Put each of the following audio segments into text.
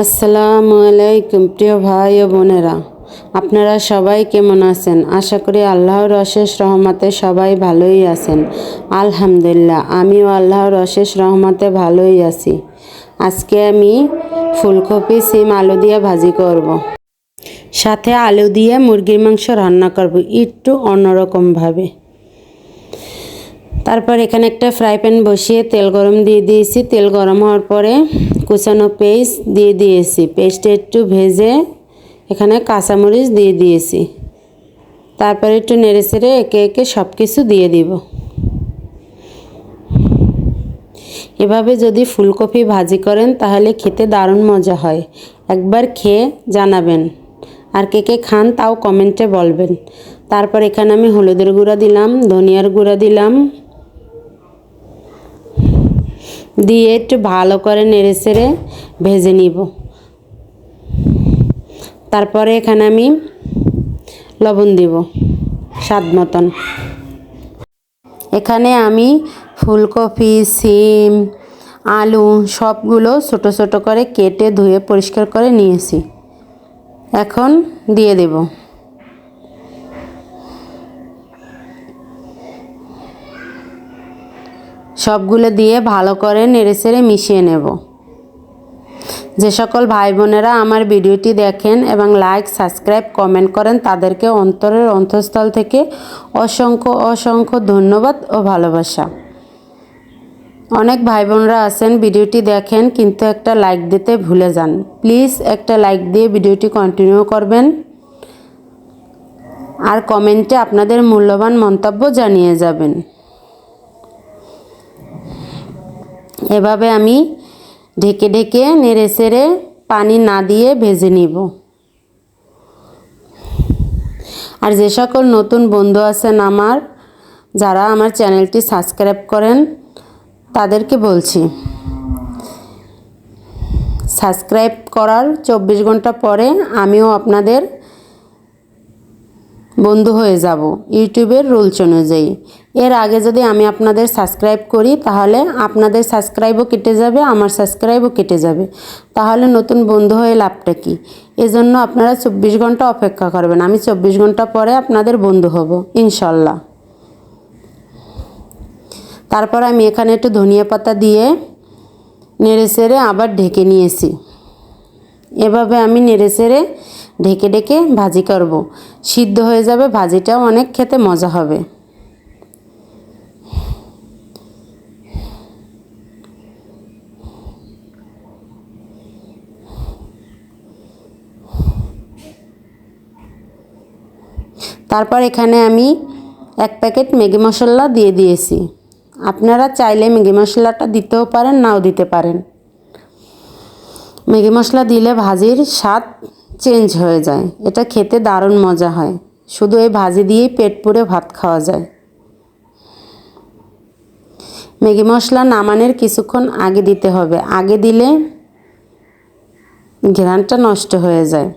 আসসালামু আলাইকুম, প্রিয় ভাই ও বোনেরা। আপনারা সবাই কেমন আছেন? আশা করি আল্লাহর অশেষ রহমতে সবাই ভালোই আছেন। আলহামদুলিল্লাহ, আমিও আল্লাহর অশেষ রহমতে ভালোই আছি। আজকে আমি ফুলকপি সিম আলু দিয়ে ভাজি করব। সাথে আলু দিয়ে মুরগির মাংস রান্না করব একটু অন্যরকমভাবে তারপর এখানে একটা ফ্রাই প্যান বসিয়ে তেল গরম দিয়ে দিয়েছি। তেল গরম হওয়ার পরে কুচানো পেস্ট দিয়ে দিয়েছি। পেস্টটা একটু ভেজে এখানে কাঁচামরিচ দিয়ে দিয়েছি। তারপরে একটু নেড়ে চেড়ে একে একে সব কিছু দিয়ে দিব। এভাবে যদি ফুলকপি ভাজি করেন তাহলে খেতে দারুণ মজা হয়। একবার খেয়ে জানাবেন। আর কে কে খান তাও কমেন্টে বলবেন। তারপর এখানে আমি হলুদের গুঁড়া দিলাম, ধনিয়ার গুঁড়া দিলাম। দিয়ে একটু ভালো করে নেড়ে চেড়ে ভেজে নিব। তারপরে এখানে আমি লবণ দিব স্বাদ মতন। এখানে আমি ফুলকপি, সিম, আলু সবগুলো ছোট ছোট করে কেটে ধুয়ে পরিষ্কার করে নিয়েছি। এখন দিয়ে দেব। সবগুলো দিয়ে ভালো করে নেড়ে নেড়েচেড়ে মিশিয়ে নেব। যে সকল ভাই বোনেরা আমার ভিডিওটি দেখেন এবং লাইক সাবস্ক্রাইব কমেন্ট করেন, তাদেরকে অন্তরের অন্তঃস্থল থেকে অসংখ্য অসংখ্য ধন্যবাদ ও ভালোবাসা। অনেক ভাই বোনরা আছেন, ভিডিওটি দেখেন, কিন্তু একটা লাইক দিতে ভুলে যান। প্লিজ একটা লাইক দিয়ে ভিডিওটি কন্টিনিউ করবেন। আর কমেন্টে আপনাদের মূল্যবান মন্তব্য জানিয়ে যাবেন। এভাবে আমি ঢেকে ঢেকে নেড়ে সেড়ে পানি না দিয়ে ভেজে নিব। আর যে সকল নতুন বন্ধু আছেন আমার, যারা আমার চ্যানেলটি সাবস্ক্রাইব করেন, তাদেরকে বলছি, সাবস্ক্রাইব করার চব্বিশ ঘণ্টা পরে আমিও আপনাদের বন্ধু হয়ে যাব। ইউটিউবের রুলস অনুযায়ী। এর আগে যদি আমি আপনাদের সাবস্ক্রাইব করি, তাহলে আপনাদের সাবস্ক্রাইবও কেটে যাবে, আমার সাবস্ক্রাইবও কেটে যাবে। তাহলে নতুন বন্ধু হয়ে লাভটা কী? এজন্য আপনারা চব্বিশ ঘণ্টা অপেক্ষা করবেন। আমি চব্বিশ ঘণ্টা পরে আপনাদের বন্ধু হব, ইনশাল্লাহ। তারপর আমি এখানে একটু ধনিয়া পাতা দিয়ে নেড়ে সেড়ে আবার ঢেকে নিয়েছি। এভাবে আমি নেড়ে সেড়ে ঢেকে ঢেকে ভাজি করব। সিদ্ধ হয়ে যাবে ভাজিটাও অনেক খেতে মজা হবে। তারপর এখানে আমি এক প্যাকেট ম্যাগি মশলা দিয়ে দিয়েছি। আপনারা চাইলে ম্যাগি মশলাটা দিতেও পারেন, নাও দিতে পারেন। ম্যাগি মশলা দিলে ভাজির স্বাদ চেঞ্জ হয়ে যায়। এটা খেতে দারুণ মজা হয়। শুধু এই ভাজি দিয়েই পেট পুরে ভাত খাওয়া যায়। ম্যাগি মশলা নামানোর কিছুক্ষণ আগে দিতে হবে। আগে দিলে ঘ্রানটা নষ্ট হয়ে যায়।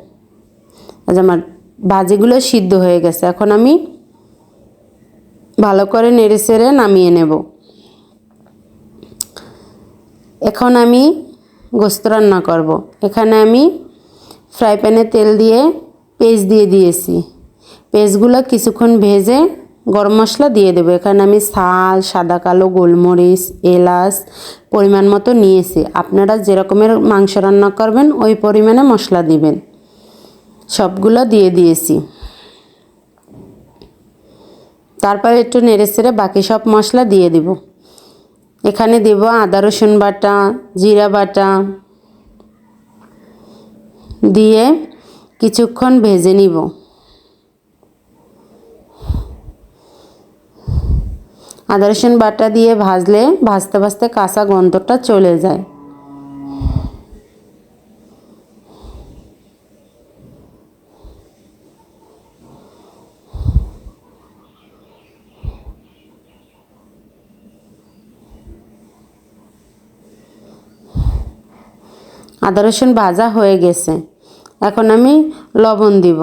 আজ আমার ভাজিগুলো সিদ্ধ হয়ে গেছে। এখন আমি ভালো করে নেড়ে চেড়ে নামিয়ে নেব। এখন আমি গোস্ত রান্না করব। এখানে আমি ফ্রাই প্যানে তেল দিয়ে পেঁয়াজ দিয়ে দিয়েছি। পেঁয়াজগুলো কিছুক্ষণ ভেজে গরম মশলা দিয়ে দেবো। এখানে আমি শাল সাদা কালো, গোলমরিচ, এলাচ পরিমাণ মতো নিয়েছি। আপনারা যেরকমের মাংস রান্না করবেন, ওই পরিমাণে মশলা দিবেন। সবগুলো দিয়ে দিয়েছি। তারপরে একটু নেড়ে চেড়ে বাকি সব মশলা দিয়ে দিব। এখানে দেব আদা রসুন বাটা, জিরা বাটা দিয়ে কিছুক্ষণ ভেজে নিব। আদা, রসুন বাটা দিয়ে ভাজলে ভাজতে ভাজতে কাঁচা গন্ধটা চলে যায়। আদা, রসুন ভাজা হয়ে গেছে। এখন আমি লবণ দিব।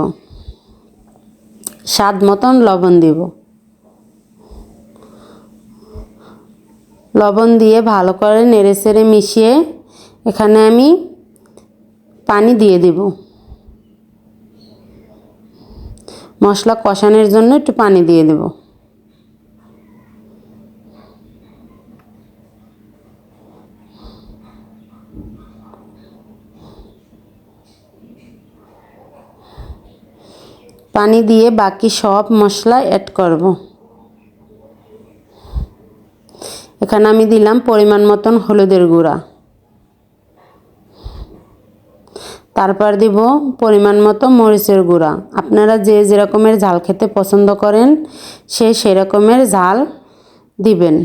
স্বাদ মতন লবণ দিব। লবণ দিয়ে ভালো করে নেড়ে চেড়ে মিশিয়ে এখানে আমি পানি দিয়ে দেব। মশলা কষানোর জন্য একটু পানি দিয়ে দেব। পানি দিয়ে বাকি সব মশলা অ্যাড করব। এখানে আমি দিলাম পরিমাণ মতন হলুদের গুঁড়া। তারপর দিব পরিমাণ মতো মরিচের গুঁড়া। আপনারা যে যেরকমের ঝাল খেতে পছন্দ করেন, সে সেরকমের ঝাল দিবেন।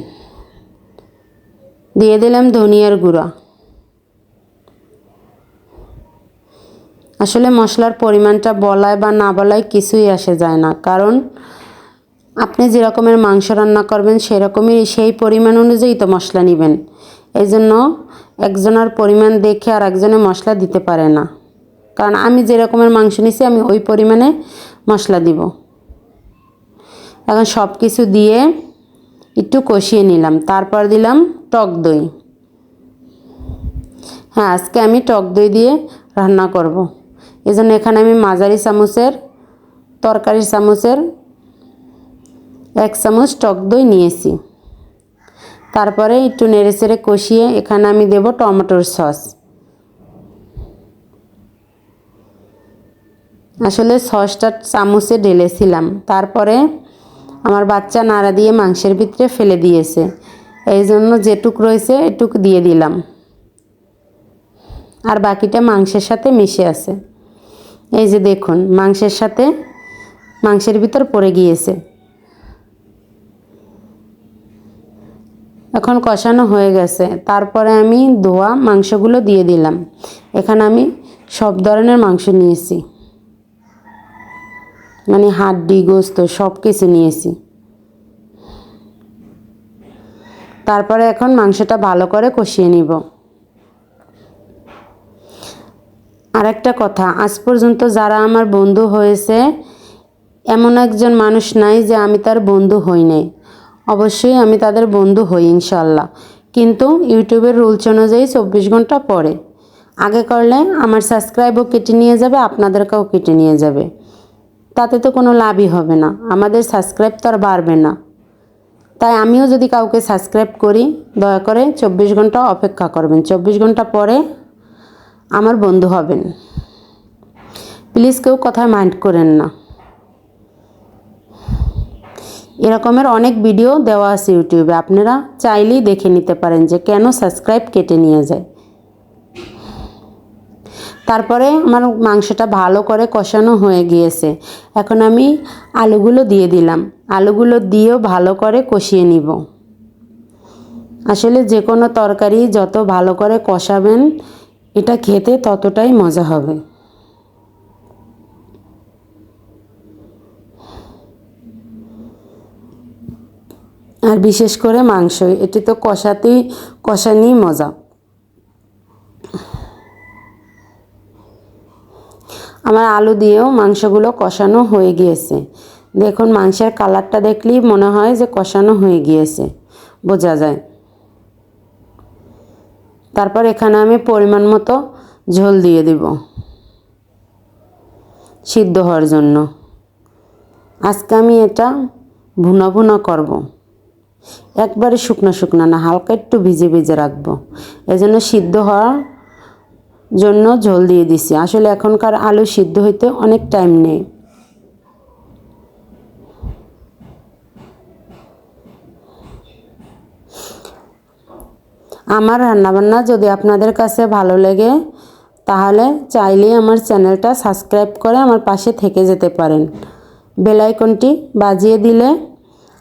দিয়ে দিলাম ধনিয়ার গুঁড়া। আসলে মশলার পরিমাণটা বলায় বা না বলায় কিছুই আসে যায় না। কারণ আপনি যেরকমের মাংস রান্না করবেন, সেরকমই সেই পরিমাণ অনুযায়ী তো মশলা নেবেন। এই জন্য একজনের পরিমাণ দেখে আর একজনে মশলা দিতে পারে না। কারণ আমি যেরকমের মাংস নিছি, আমি ওই পরিমাণে মশলা দিব। এখন সব কিছু দিয়ে একটু কষিয়ে নিলাম। তারপর দিলাম টক দই। হ্যাঁ আজকে আমি টক দই দিয়ে রান্না করব। এই জন্য এখানে আমি মাঝারি চামচের তরকারি চামচের এক চামচ টক দই নিয়েছি। তারপরে একটু নেড়ে চেড়ে কষিয়ে এখানে আমি দেব টমেটোর সস। আসলে সসটা চামচে ঢেলেছিলাম। তারপরে আমার বাচ্চা নাড়া দিয়ে মাংসের ভিতরে ফেলে দিয়েছে। এই জন্য যেটুক রয়েছে এটুক দিয়ে দিলাম। আর বাকিটা মাংসের সাথে মিশে আছে। এই যে দেখুন, মাংসের সাথে মাংসের ভিতর পড়ে গিয়েছে। এখন কষানো হয়ে গেছে। তারপরে আমি ধোয়া মাংসগুলো দিয়ে দিলাম। এখানে আমি সব ধরনের মাংস নিয়েছি। মানে হাড্ডি, গোস্ত সব কিছু নিয়েছি। তারপরে এখন মাংসটা ভালো করে কষিয়ে নিব। আরেকটা কথা, আজ পর্যন্ত যারা আমার বন্ধু হয়েছে, এমন একজন মানুষ নাই যে আমি তার বন্ধু হই নাই। অবশ্যই আমি তাদের বন্ধু হই ইনশাল্লাহ কিন্তু ইউটিউবের রুলস অনুযায়ী চব্বিশ ঘণ্টা পরে আগে করলে আমার সাবস্ক্রাইবও কেটে নিয়ে যাবে, আপনাদেরকেও কেটে নিয়ে যাবে। তাতে তো কোনো লাভই হবে না। আমাদের সাবস্ক্রাইব তো আর বাড়বে না। তাই আমিও যদি কাউকে সাবস্ক্রাইব করি, দয়া করে চব্বিশ ঘণ্টা অপেক্ষা করবেন। চব্বিশ ঘণ্টা পরে আমার বন্ধু হবেন। প্লিজ কেউ কথায় মাইন্ড করেন না। এরকমের অনেক ভিডিও দেওয়া আছে ইউটিউবে। আপনারা চাইলেই দেখে নিতে পারেন যে কেন সাবস্ক্রাইব কেটে নিয়ে যায়। তারপরে আমার মাংসটা ভালো করে কষানো হয়ে গিয়েছে। এখন আমি আলুগুলো দিয়ে দিলাম। আলুগুলো দিয়েও ভালো করে কষিয়ে নিব। আসলে যে কোনো তরকারি যত ভালো করে কষাবেন এটা খেতে ততটাই মজা হবে। আর বিশেষ করে মাংস, এটি তো কষাতেই কষানি মজা। আমার আলু দিয়েও মাংসগুলো কষানো হয়ে গিয়েছে। দেখুন, মাংসের কালারটা দেখলেই মনে হয় যে কষানো হয়ে গিয়েছে। বোঝা যায়। তারপর এখানে আমি পরিমাণ মতো ঝোল দিয়ে দিব। সিদ্ধ হওয়ার জন্য। আজকে আমি এটা ভুনা ভুনা করব। একবারে শুকনো শুকনো না, হালকা একটু ভিজে ভিজে রাখব। এজন্য সিদ্ধ হওয়ার জন্য ঝোল দিয়ে দিছি। আসলে এখনকার আলু সিদ্ধ হইতে অনেক টাইম নেই আমার রান্নাবান্না যদি আপনাদের কাছে ভালো লেগে, তাহলে চাইলেই আমার চ্যানেলটা সাবস্ক্রাইব করে আমার পাশে থেকে যেতে পারেন। বেলাইকনটি বাজিয়ে দিলে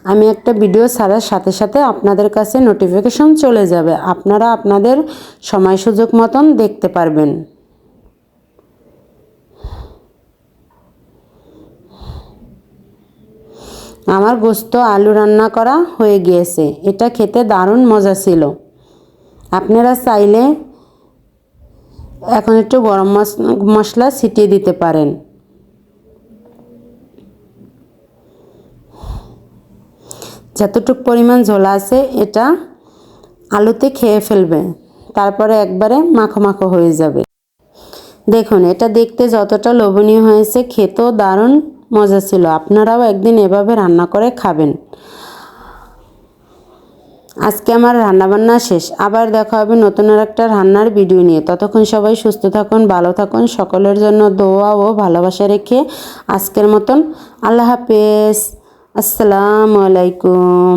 আমি একটা ভিডিও ছাড়ার সাথে সাথে আপনাদের কাছে নোটিফিকেশন চলে যাবে। আপনারা আপনাদের সময় সুযোগ মতন দেখতে পারবেন। আমার গোস্ত আলু রান্না করা হয়ে গিয়েছে। এটা খেতে দারুণ মজা ছিল। আপনারা চাইলে এখন একটু গরম মশলা ছিটিয়ে দিতে পারেন। যতটুক পরিমাণ ঝোলা আছে, এটা আলুতে খেয়ে ফেলবে, তারপরে একবারে মাখো মাখো হয়ে যাবে। দেখুন, এটা দেখতে যতটা লোভনীয় হয়েছে, খেতেও দারুণ মজা ছিল। আপনারাও একদিন এভাবে রান্না করে খাবেন। আজকে আমার রান্নাবান্না শেষ। আবার দেখা হবে নতুন আর একটা রান্নার ভিডিও নিয়ে। ততক্ষণ সবাই সুস্থ থাকুন, ভালো থাকুন, সকলের জন্য দোয়া ও ভালোবাসা রেখে আজকের মতন আল্লাহ হাফেজ। আসসালামু আলাইকুম।